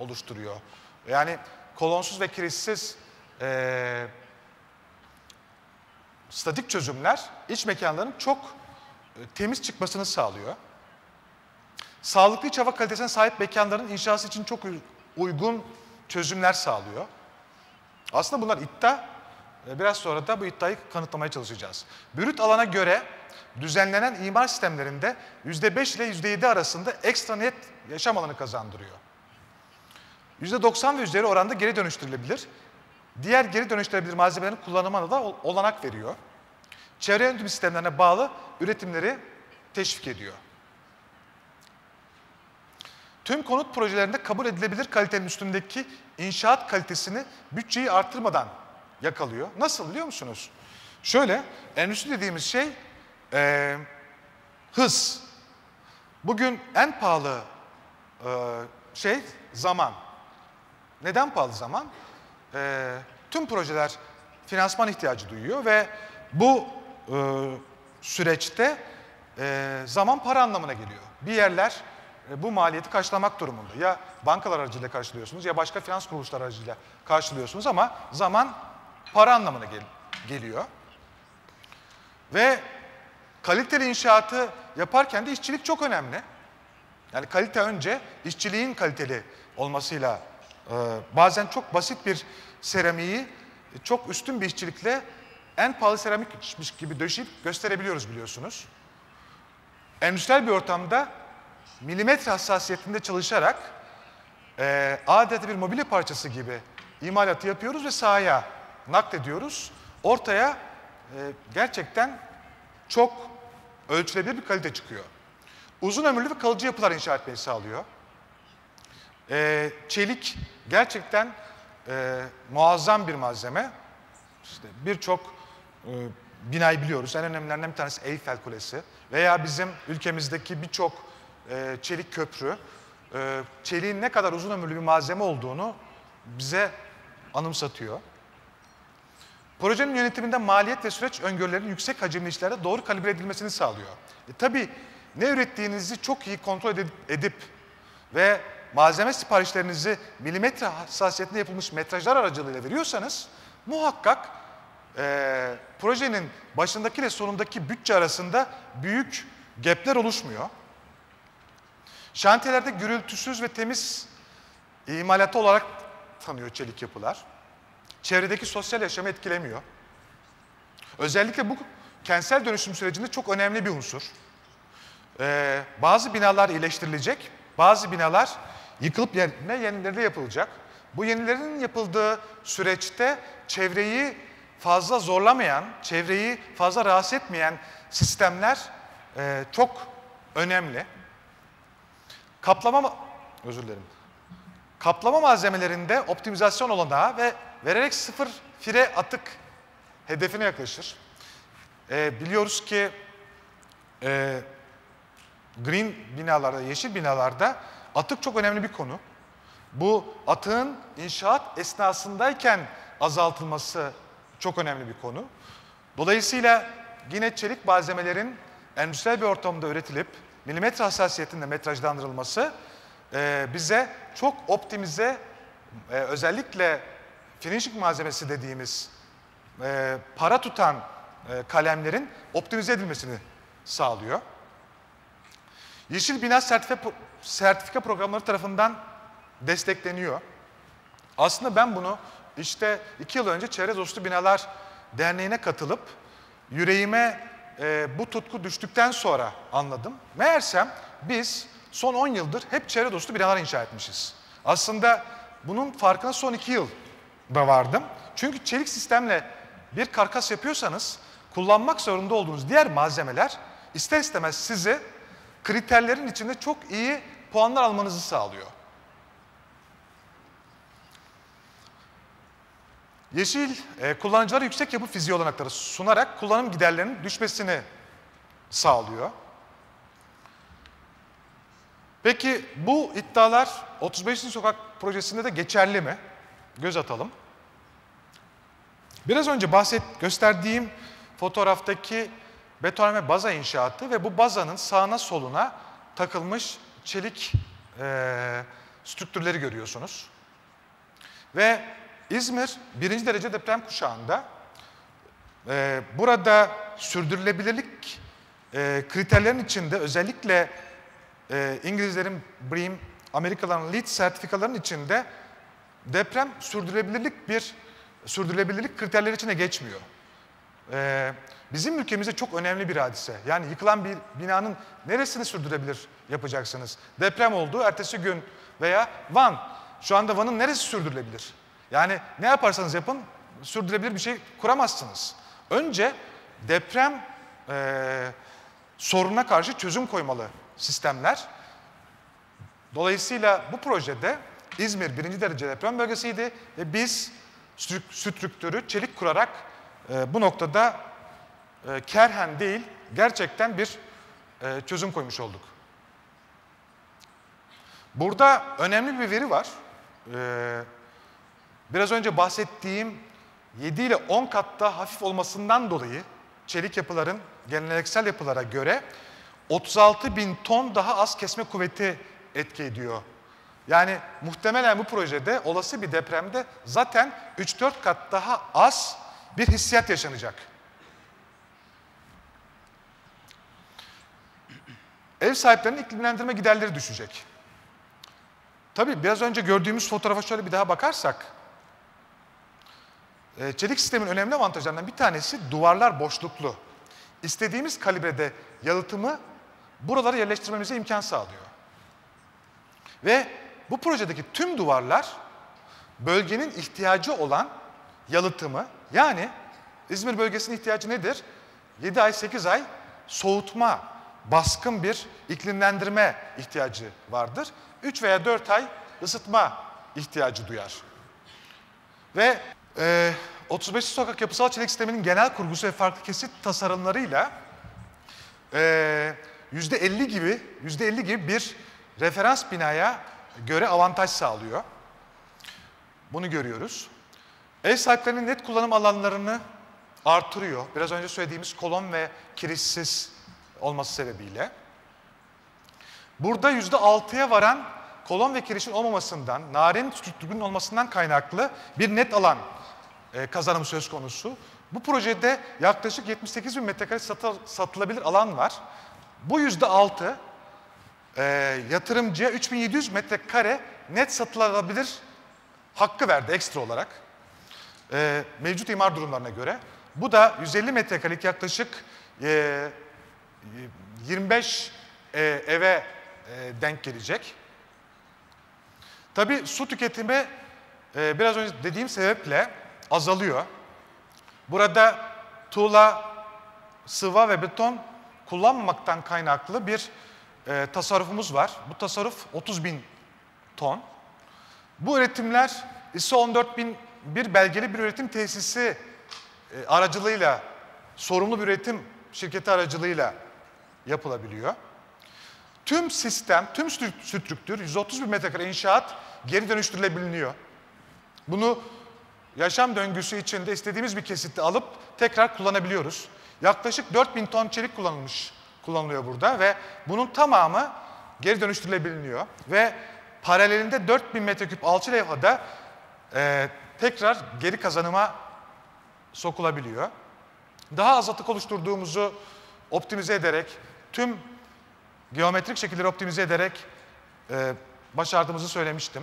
oluşturuyor. Yani kolonsuz ve kirişsiz e, statik çözümler iç mekanların çok e, temiz çıkmasını sağlıyor. Sağlıklı iç hava kalitesine sahip mekanların inşası için çok uygun çözümler sağlıyor. Aslında bunlar iddia. E, biraz sonra da bu iddiayı kanıtlamaya çalışacağız. Brüt alana göre düzenlenen imar sistemlerinde %5 ile %7 arasında ekstra net yaşam alanı kazandırıyor. %90 ve üzeri oranda geri dönüştürülebilir. Diğer geri dönüştürülebilir malzemelerin kullanımına da olanak veriyor. Çevre yönetim sistemlerine bağlı üretimleri teşvik ediyor. Tüm konut projelerinde kabul edilebilir kalitenin üstündeki inşaat kalitesini bütçeyi artırmadan yakalıyor. Nasıl biliyor musunuz? Şöyle, endüstri dediğimiz şey e, hız. Bugün en pahalı e, şey zaman. Neden pahalı zaman? E, tüm projeler finansman ihtiyacı duyuyor ve bu e, süreçte e, zaman para anlamına geliyor. Bir yerler e, bu maliyeti karşılamak durumunda. Ya bankalar aracılığıyla karşılıyorsunuz ya başka finans kuruluşları aracılığıyla karşılıyorsunuz ama zaman para anlamına gel geliyor. Ve kaliteli inşaatı yaparken de işçilik çok önemli. Yani kalite önce işçiliğin kaliteli olmasıyla bazen çok basit bir seramiği çok üstün bir işçilikle en pahalı seramikmiş gibi döşeyip gösterebiliyoruz biliyorsunuz. Endüstriyel bir ortamda milimetre hassasiyetinde çalışarak e, adeta bir mobilya parçası gibi imalatı yapıyoruz ve sahaya naklediyoruz. Ortaya e, gerçekten çok ölçülebilir bir kalite çıkıyor. Uzun ömürlü ve kalıcı yapılar inşa etmeyi sağlıyor. E, çelik gerçekten e, muazzam bir malzeme. İşte birçok e, binayı biliyoruz. En önemlilerinden bir tanesi Eyfel Kulesi veya bizim ülkemizdeki birçok e, çelik köprü. E, çeliğin ne kadar uzun ömürlü bir malzeme olduğunu bize anımsatıyor. Projenin yönetiminde maliyet ve süreç öngörülerinin yüksek hacimli işlerde doğru kalibre edilmesini sağlıyor. E, tabii ne ürettiğinizi çok iyi kontrol edip, edip ve malzeme siparişlerinizi milimetre hassasiyetinde yapılmış metrajlar aracılığıyla veriyorsanız muhakkak e, projenin başındaki ile sonundaki bütçe arasında büyük gapler oluşmuyor. Şantiyelerde gürültüsüz ve temiz imalatı olarak tanıyor çelik yapılar. Çevredeki sosyal yaşamı etkilemiyor. Özellikle bu kentsel dönüşüm sürecinde çok önemli bir unsur. Ee, bazı binalar iyileştirilecek, bazı binalar yıkılıp yerine yenileri yapılacak. Bu yenilerin yapıldığı süreçte çevreyi fazla zorlamayan, çevreyi fazla rahatsız etmeyen sistemler e, çok önemli. Kaplama, özür dilerim. Kaplama malzemelerinde optimizasyon olanağı ve vererek sıfır fire atık hedefine yaklaşır. E, biliyoruz ki e, green binalarda, yeşil binalarda atık çok önemli bir konu. Bu atığın inşaat esnasındayken azaltılması çok önemli bir konu. Dolayısıyla yine çelik malzemelerin endüstriyel bir ortamda üretilip milimetre hassasiyetinde metrajlandırılması e, bize çok optimize e, özellikle finishing malzemesi dediğimiz e, para tutan e, kalemlerin optimize edilmesini sağlıyor. Yeşil Bina Sertifika, Sertifika programları tarafından destekleniyor. Aslında ben bunu işte iki yıl önce Çevre Dostu Binalar Derneği'ne katılıp yüreğime e, bu tutku düştükten sonra anladım. Meğersem biz son 10 yıldır hep çevre dostu binalar inşa etmişiz. Aslında bunun farkına son 2 yıl da vardım. Çünkü çelik sistemle bir karkas yapıyorsanız kullanmak zorunda olduğunuz diğer malzemeler ister istemez sizi kriterlerin içinde çok iyi puanlar almanızı sağlıyor. Yeşil e, kullanıcılara yüksek yapı fiziği olanakları sunarak kullanım giderlerinin düşmesini sağlıyor. Peki bu iddialar 35. Sokak projesinde de geçerli mi? Göz atalım. Biraz önce bahset gösterdiğim fotoğraftaki betonarme baza inşaatı ve bu bazanın sağına soluna takılmış çelik e, strüktürleri görüyorsunuz. Ve İzmir birinci derece deprem kuşağında e, burada sürdürülebilirlik e, kriterlerin içinde özellikle e, İngilizlerin BREEAM, Amerikalıların LEED sertifikalarının içinde deprem sürdürülebilirlik bir sürdürülebilirlik kriterleri içine geçmiyor. Ee, bizim ülkemizde çok önemli bir hadise. Yani yıkılan bir binanın neresini sürdürebilir yapacaksınız? Deprem oldu, ertesi gün veya Van. Şu anda Van'ın neresi sürdürülebilir? Yani ne yaparsanız yapın sürdürülebilir bir şey kuramazsınız. Önce deprem e, soruna karşı çözüm koymalı sistemler. Dolayısıyla bu projede İzmir birinci derece deprem bölgesiydi ve biz strüktürü çelik kurarak e, bu noktada e, kerhen değil gerçekten bir e, çözüm koymuş olduk. Burada önemli bir veri var. E, biraz önce bahsettiğim 7 ile 10 kat daha hafif olmasından dolayı çelik yapıların geleneksel yapılara göre 36 bin ton daha az kesme kuvveti etki ediyor. Yani muhtemelen bu projede olası bir depremde zaten 3-4 kat daha az bir hissiyat yaşanacak. Ev sahiplerinin iklimlendirme giderleri düşecek. Tabii biraz önce gördüğümüz fotoğrafa şöyle bir daha bakarsak, e, çelik sistemin önemli avantajlarından bir tanesi duvarlar boşluklu. İstediğimiz kalibrede yalıtımı buralara yerleştirmemize imkan sağlıyor. Ve bu projedeki tüm duvarlar bölgenin ihtiyacı olan yalıtımı yani İzmir bölgesinin ihtiyacı nedir? 7 ay 8 ay soğutma, baskın bir iklimlendirme ihtiyacı vardır. 3 veya 4 ay ısıtma ihtiyacı duyar. Ve e, 35 sokak yapısal çelik sisteminin genel kurgusu ve farklı kesit tasarımlarıyla e, %50 gibi %50 gibi bir referans binaya göre avantaj sağlıyor. Bunu görüyoruz. Ev sahiplerinin net kullanım alanlarını artırıyor. Biraz önce söylediğimiz kolon ve kirişsiz olması sebebiyle. Burada yüzde altıya varan kolon ve kirişin olmamasından, narin strüktürünün olmasından kaynaklı bir net alan e, kazanımı söz konusu. Bu projede yaklaşık 78 bin metrekare satı, satılabilir alan var. Bu yüzde altı e, yatırımcıya 3700 metrekare net satılabilir hakkı verdi ekstra olarak. E, mevcut imar durumlarına göre. Bu da 150 metrekarelik yaklaşık e, 25 e, eve e, denk gelecek. Tabii su tüketimi e, biraz önce dediğim sebeple azalıyor. Burada tuğla, sıva ve beton kullanmamaktan kaynaklı bir e, tasarrufumuz var. Bu tasarruf 30 bin ton. Bu üretimler ISO 14001 belgeli bir üretim tesisi e, aracılığıyla, sorumlu bir üretim şirketi aracılığıyla yapılabiliyor. Tüm sistem, tüm strüktür, 130 bin metrekare inşaat geri dönüştürülebiliyor. Bunu yaşam döngüsü içinde istediğimiz bir kesitte alıp tekrar kullanabiliyoruz. Yaklaşık 4000 ton çelik kullanılmış, kullanılıyor burada ve bunun tamamı geri dönüştürülebiliyor. Ve paralelinde 4000 metreküp alçı levhada e, tekrar geri kazanıma sokulabiliyor. Daha az atık oluşturduğumuzu optimize ederek, tüm geometrik şekilleri optimize ederek e, başardığımızı söylemiştim.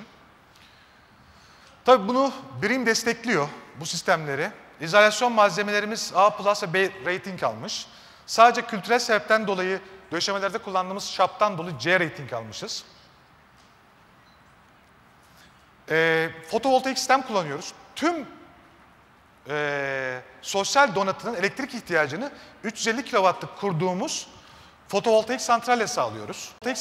Tabii bunu birim destekliyor bu sistemleri. İzolasyon malzemelerimiz A plus ve B rating almış. Sadece kültürel sebepten dolayı döşemelerde kullandığımız şaptan dolayı C rating almışız. E, fotovoltaik sistem kullanıyoruz. Tüm e, sosyal donatının elektrik ihtiyacını 350 kW'lık kurduğumuz fotovoltaik santralle sağlıyoruz. Fotovoltaik